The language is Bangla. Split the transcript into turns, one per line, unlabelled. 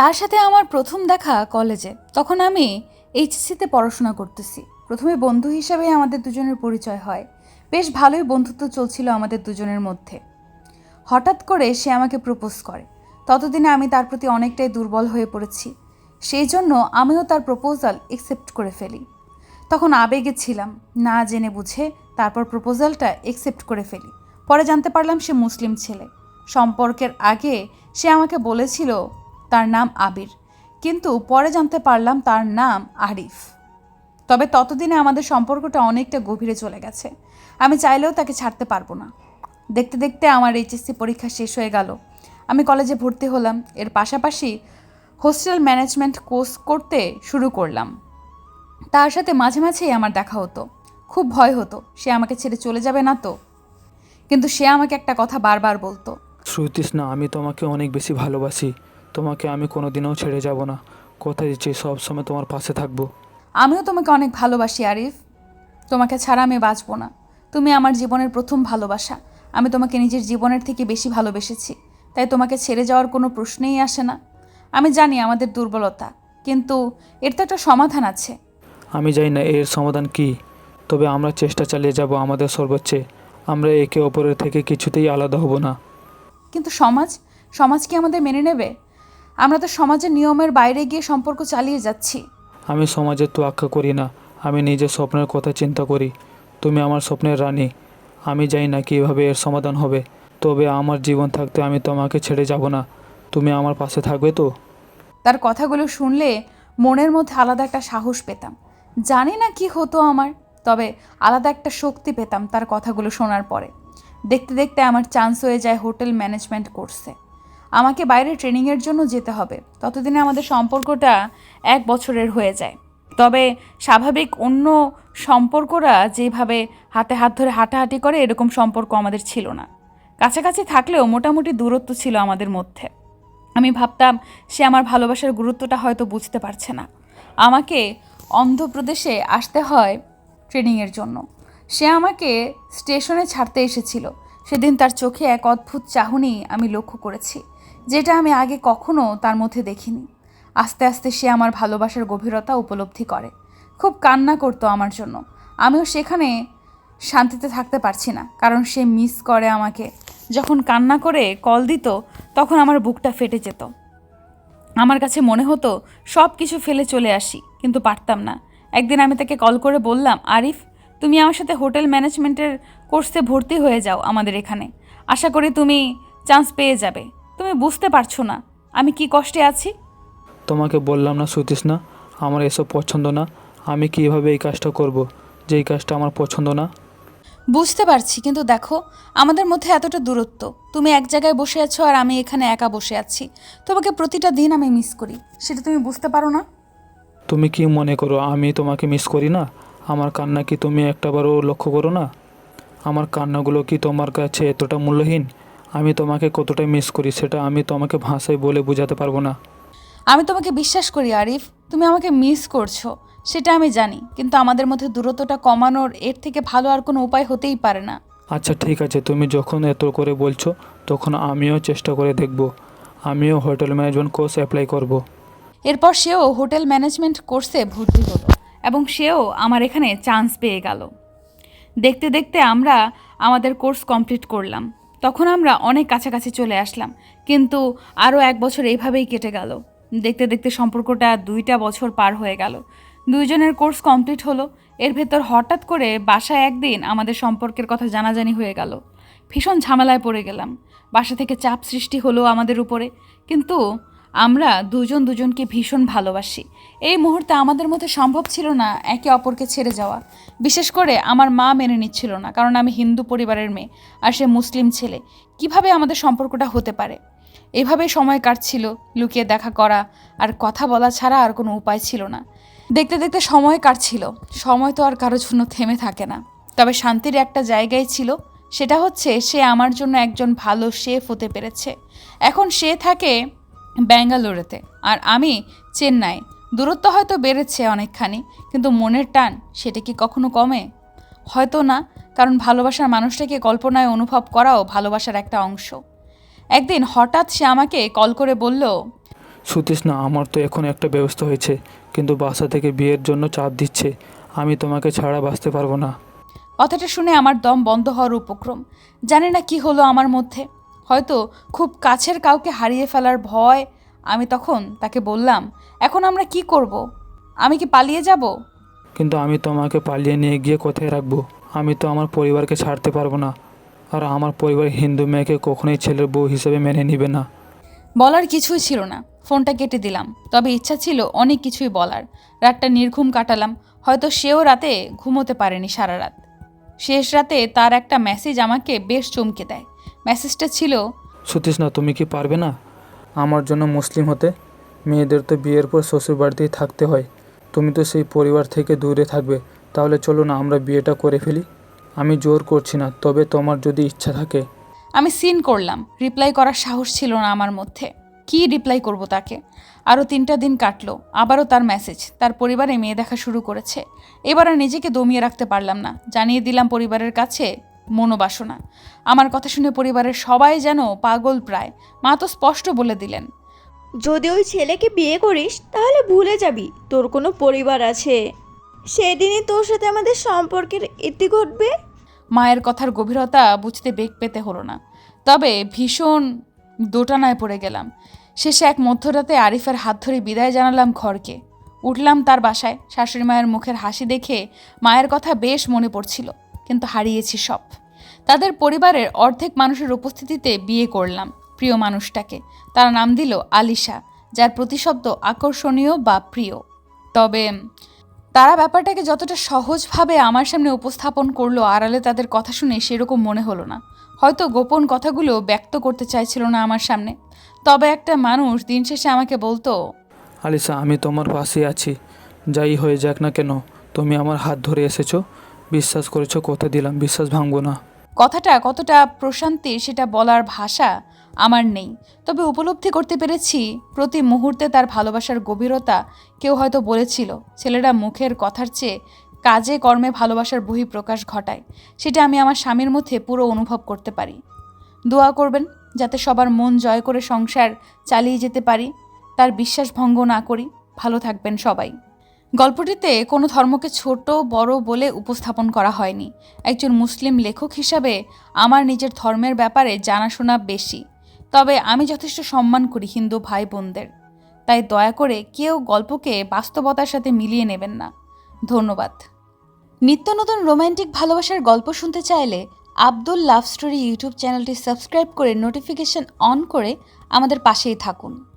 তার সাথে আমার প্রথম দেখা কলেজে। তখন আমি এইচএসসিতে পড়াশোনা করতেছি। প্রথমে বন্ধু হিসাবে আমাদের দুজনের পরিচয় হয়। বেশ ভালোই বন্ধুত্ব চলছিল আমাদের দুজনের মধ্যে। হঠাৎ করে সে আমাকে প্রপোজ করে। ততদিনে আমি তার প্রতি অনেকটাই দুর্বল হয়ে পড়েছি। সেই জন্য আমিও তার প্রপোজাল একসেপ্ট করে ফেলি। তখন আবেগে ছিলাম, না জেনে বুঝে তারপর প্রপোজালটা একসেপ্ট করে ফেলি। পরে জানতে পারলাম সে মুসলিম ছেলে। সম্পর্কের আগে সে আমাকে বলেছিল তার নাম আবির। কিন্তু পরে জানতে পারলাম তার নাম আরিফ। তবে ততদিনে আমাদের সম্পর্কটা অনেকটা গভীরে চলে গেছে। আমি চাইলেও তাকে ছাড়তে পারব না। দেখতে দেখতে আমার এইচএসসি পরীক্ষা শেষ হয়ে গেল। আমি কলেজে ভর্তি হলাম। এর পাশাপাশি হোস্টেল ম্যানেজমেন্ট কোর্স করতে শুরু করলাম। তার সাথে মাঝে মাঝেই আমার দেখা হতো। খুব ভয় হতো, সে আমাকে ছেড়ে চলে যাবে না তো? কিন্তু সে আমাকে একটা কথা বারবার বলতো।
শ্রুতিস না আমি তোমাকে অনেক বেশি ভালোবাসি। তোমাকে আমি কোনোদিনও ছেড়ে যাব না। কথা দিচ্ছি সবসময় তোমার পাশে থাকব?
আমিও তোমাকে অনেক ভালোবাসি আরিফ। তোমাকে ছাড়া আমি বাঁচবো না। তুমি আমার জীবনের প্রথম ভালোবাসা। আমি তোমাকে নিজের জীবনের থেকে বেশি ভালোবেসেছি। তাই তোমাকে ছেড়ে যাওয়ার কোনো প্রশ্নেই আসে না। আমি জানি আমাদের দুর্বলতা কিন্তু এর তো একটা সমাধান আছে।
আমি জানি না এর সমাধান কি তবে আমরা চেষ্টা চালিয়ে যাব আমাদের সর্বোচ্চে। আমরা একে অপরের থেকে কিছুতেই আলাদা হব না।
কিন্তু সমাজ সমাজ কি আমাদের মেনে নেবে? আমরা তো সমাজের নিয়মের বাইরে গিয়ে সম্পর্ক চালিয়ে যাচ্ছি।
আমি সমাজের তো তোয়াক্কা করি না আমি নিজের স্বপ্নের কথা চিন্তা করি। তুমি আমার স্বপ্নের রানী আমি জানি না কীভাবে এর সমাধান হবে। তবে আমার জীবন থাকতে আমি তোমাকে ছেড়ে যাব না তুমি আমার পাশে থাকবে তো?
তার কথাগুলো শুনলে মনের মধ্যে আলাদা একটা সাহস পেতাম। জানি না কি হতো আমার তবে আলাদা একটা শক্তি পেতাম তার কথাগুলো শোনার পরে। দেখতে দেখতে আমার চান্স হয়ে যায় হোটেল ম্যানেজমেন্ট কোর্সে। আমাকে বাইরে ট্রেনিংয়ের জন্য যেতে হবে। ততদিনে আমাদের সম্পর্কটা এক বছরের হয়ে যায়। তবে স্বাভাবিক অন্য সম্পর্করা যেভাবে হাতে হাত ধরে হাঁটাহাঁটি করে, এরকম সম্পর্ক আমাদের ছিল না। কাছাকাছি থাকলেও মোটামুটি দূরত্ব ছিল আমাদের মধ্যে। আমি ভাবতাম, সে আমার ভালোবাসার গুরুত্বটা হয়তো বুঝতে পারছে না। আমাকে অন্ধ্রপ্রদেশে আসতে হয় ট্রেনিংয়ের জন্য। সে আমাকে স্টেশনে ছাড়তে এসেছিল। সেদিন তার চোখে এক অদ্ভুত চাহনি আমি লক্ষ্য করেছি, যেটা আমি আগে কখনো তার মধ্যে দেখিনি। আস্তে আস্তে সে আমার ভালোবাসার গভীরতা উপলব্ধি করে। খুব কান্না করতো আমার জন্য। আমিও সেখানে শান্তিতে থাকতে পারছি না, কারণ সে মিস করে আমাকে। যখন কান্না করে কল দিত, তখন আমার বুকটা ফেটে যেত। আমার কাছে মনে হতো সব কিছু ফেলে চলে আসি, কিন্তু পারতাম না। একদিন আমি তাকে কল করে বললাম, আরিফ তুমি আমার সাথে হোটেল ম্যানেজমেন্টের কোর্সে ভর্তি হয়ে যাও আমাদের এখানে। আশা করি তুমি চান্স পেয়ে যাবে। তুমি বুঝতে পারছ না আমি কি কষ্টে আছি?
তোমাকে বললাম না শ্রুতিস না আমার এসব পছন্দ না আমি কীভাবে এই কাজটা করব? যেই কাজটা আমার পছন্দ না।
বুঝতে পারছি কিন্তু দেখো আমাদের মধ্যে এতটা দূরত্ব। তুমি এক জায়গায় বসে আছো আর আমি এখানে একা বসে আছি। তোমাকে প্রতিটা দিন আমি মিস করি সেটা তুমি বুঝতে পারো না?
তুমি কি মনে করো আমি তোমাকে মিস করি না? আমার কান্না কি তুমি একটাবারও লক্ষ্য করো না? আমার কান্নাগুলো কি তোমার কাছে এতটা মূল্যহীন? আমি তোমাকে কতটা মিস করি সেটা আমি তোমাকে ভাষায় বলে বোঝাতে পারব না।
আমি তোমাকে বিশ্বাস করি আরিফ। তুমি আমাকে মিস করছ সেটা আমি জানি। কিন্তু আমাদের মধ্যে দূরত্বটা কমানোর এর থেকে ভালো আর কোনো উপায় হতেই পারে না।
আচ্ছা ঠিক আছে। তুমি যখন এত করে বলছো তখন আমিও চেষ্টা করে দেখব। আমিও হোটেল ম্যানেজমেন্ট কোর্স অ্যাপ্লাই করব।
এরপর সেও হোটেল ম্যানেজমেন্ট কোর্সে ভর্তি হলো। এবং সেও আমার এখানে চান্স পেয়ে গেল। দেখতে দেখতে আমরা আমাদের কোর্স কমপ্লিট করলাম। তখন আমরা অনেক কাছাকাছি চলে আসলাম, কিন্তু আরও এক বছর এইভাবেই কেটে গেল। দেখতে দেখতে সম্পর্কটা দুইটা বছর পার হয়ে গেল। দুইজনের কোর্স কমপ্লিট হলো, এর ভেতর হঠাৎ করে বাসায় একদিন আমাদের সম্পর্কের কথা জানাজানি হয়ে গেল। ভীষণ ঝামেলায় পড়ে গেলাম। বাসা থেকে চাপ সৃষ্টি হলো আমাদের উপরে, কিন্তু আমরা দুজন দুজনকে ভীষণ ভালোবাসি। এই মুহূর্তে আমাদের মধ্যে সম্ভব ছিল না একে অপরকে ছেড়ে যাওয়া। বিশেষ করে আমার মা মেনে নিচ্ছিল না, কারণ আমি হিন্দু পরিবারের মেয়ে আর সে মুসলিম ছেলে। কীভাবে আমাদের সম্পর্কটা হতে পারে? এভাবে সময় কাটছিল, লুকিয়ে দেখা করা আর কথা বলা ছাড়া আর কোনো উপায় ছিল না। দেখতে দেখতে সময় কাটছিল, সময় তো আর কারোর জন্য থেমে থাকে না। তবে শান্তির একটা জায়গায় ছিল, সেটা হচ্ছে সে আমার জন্য একজন ভালো শেফ হতে পেরেছে। এখন সে থাকে ব্যাঙ্গালোরেতে। আর আমি চেন্নাই। দূরত্ব হয়তো বেড়েছে অনেকখানি কিন্তু মনের টান সেটা কি কখনো কমে? হয়তো না কারণ ভালোবাসার মানুষটাকে কল্পনায় অনুভব করাও ভালোবাসার একটা অংশ। একদিন হঠাৎ সে আমাকে কল করে বলল
শুতিস না আমার তো এখন একটা ব্যবস্থা হয়েছে কিন্তু বাসা থেকে বিয়ের জন্য চাপ দিচ্ছে আমি তোমাকে ছাড়া বাঁচতে পারব না।
কথাটা শুনে আমার দম বন্ধ হওয়ার উপক্রম। জানি না কি হলো আমার মধ্যে। হয়তো খুব কাছের কাউকে হারিয়ে ফেলার ভয় আমি তখন তাকে বললাম এখন আমরা কি করব। আমি কি পালিয়ে যাব?
কিন্তু আমি তোমাকে পালিয়ে নিয়ে গিয়ে কোথায় রাখব? আমি তো আমার পরিবারকে ছাড়তে পারব না। আর আমার পরিবার হিন্দু মেয়েকে কখনোই ছেলের বউ হিসেবে মেনে নেবে না।
বলার কিছুই ছিল না। ফোনটা কেটে দিলাম। তবে ইচ্ছা ছিল অনেক কিছুই বলার। রাতটা নির্ঘুম কাটালাম। হয়তো সেও রাতে ঘুমোতে পারেনি সারা রাত। শেষ রাতে তার একটা মেসেজ আমাকে বেশ চমকে দেয়। মেসেজটা ছিল
সতীশ না তুমি কি পারবে না? আমার জন্য মুসলিম হতে। মেয়েদের তো বিয়ের পর শ্বশুর বাড়িতেই থাকতে হয়। তুমি তো সেই পরিবার থেকে দূরে থাকবে। তাহলে চলো না আমরা বিয়েটা করে ফেলি। আমি জোর করছি না তবে তোমার যদি ইচ্ছা থাকে।
আমি সিন করলাম। রিপ্লাই করার সাহস ছিল না আমার মধ্যে। কি রিপ্লাই করব তাকে? আরও তিনটা দিন কাটলো। আবারও তার মেসেজ। তার পরিবারে মেয়ে দেখা শুরু করেছে। এবার আর নিজেকে দমিয়ে রাখতে পারলাম না। জানিয়ে দিলাম পরিবারের কাছে মনোবাসনা। আমার কথা শুনে পরিবারের সবাই যেন পাগল প্রায়। মা তো স্পষ্ট বলে দিলেন।
যদি ওই ছেলেকে বিয়ে করিস তাহলে ভুলে যাবি। তোর কোনো পরিবার আছে। সেদিনই তোর সাথে আমাদের সম্পর্কের ইতি ঘটবে।
মায়ের কথার গভীরতা বুঝতে বেগ পেতে হলো না। তবে ভীষণ দোটানায় পড়ে গেলাম। শেষে এক মধ্যরাতে আরিফের হাত ধরে বিদায় জানালাম ঘরকে। উঠলাম তার বাসায়। শাশুড়ি মায়ের মুখের হাসি দেখে মায়ের কথা বেশ মনে পড়ছিল। কিন্তু হারিয়েছি সব। তাদের পরিবারের অর্ধেক মানুষের উপস্থিতিতে বিয়ে করলাম প্রিয় মানুষটাকে। তার নাম দিল আলিশা, যার প্রতিশব্দ আকর্ষণীয় বা প্রিয়। তবে তারা ব্যাপারটাকে যতটা সহজভাবে আমার সামনে উপস্থাপন করল আড়ালে তাদের কথা শুনে সেরকম মনে হলো না। হয়তো গোপন কথাগুলো ব্যক্ত করতে চাইছিল না আমার সামনে। তবে একটা মানুষ দিন শেষে আমাকে বলতো
আলিসা আমি তোমার পাশে আছি। যাই হয়ে যাক না কেন, তুমি আমার হাত ধরে এসেছ। বিশ্বাস করেছ, কথা দিলাম, বিশ্বাস ভাঙবো না।
কথাটা কতটা প্রশান্তির সেটা বলার ভাষা আমার নেই। তবে উপলব্ধি করতে পেরেছি, প্রতি মুহূর্তে তার ভালোবাসার গভীরতা কেউ হয়তো বলেছিল, ছেলেরা মুখের কথার চেয়ে কাজে, কর্মে ভালোবাসার বহিঃপ্রকাশ ঘটায়। সেটা আমি আমার স্বামীর মধ্যে পুরো অনুভব করতে পারি। দোয়া করবেন যাতে সবার মন জয় করে সংসার চালিয়ে যেতে পারি, তার বিশ্বাস ভঙ্গ না করি। ভালো থাকবেন সবাই। গল্পটিতে কোনো ধর্মকে ছোট, বড় বলে উপস্থাপন করা হয়নি। একজন মুসলিম লেখক হিসাবে আমার নিজের ধর্মের ব্যাপারে জানাশোনা বেশি। তবে আমি যথেষ্ট সম্মান করি হিন্দু ভাই বোনদের তাই দয়া করে কেউ গল্পকে বাস্তবতার সাথে মিলিয়ে নেবেন না। ধন্যবাদ। নিত্য নতুন রোমান্টিক ভালোবাসার গল্প শুনতে চাইলে আব্দুল লাভ স্টোরি ইউটিউব চ্যানেলটি সাবস্ক্রাইব করে নোটিফিকেশন অন করে আমাদের পাশেই থাকুন।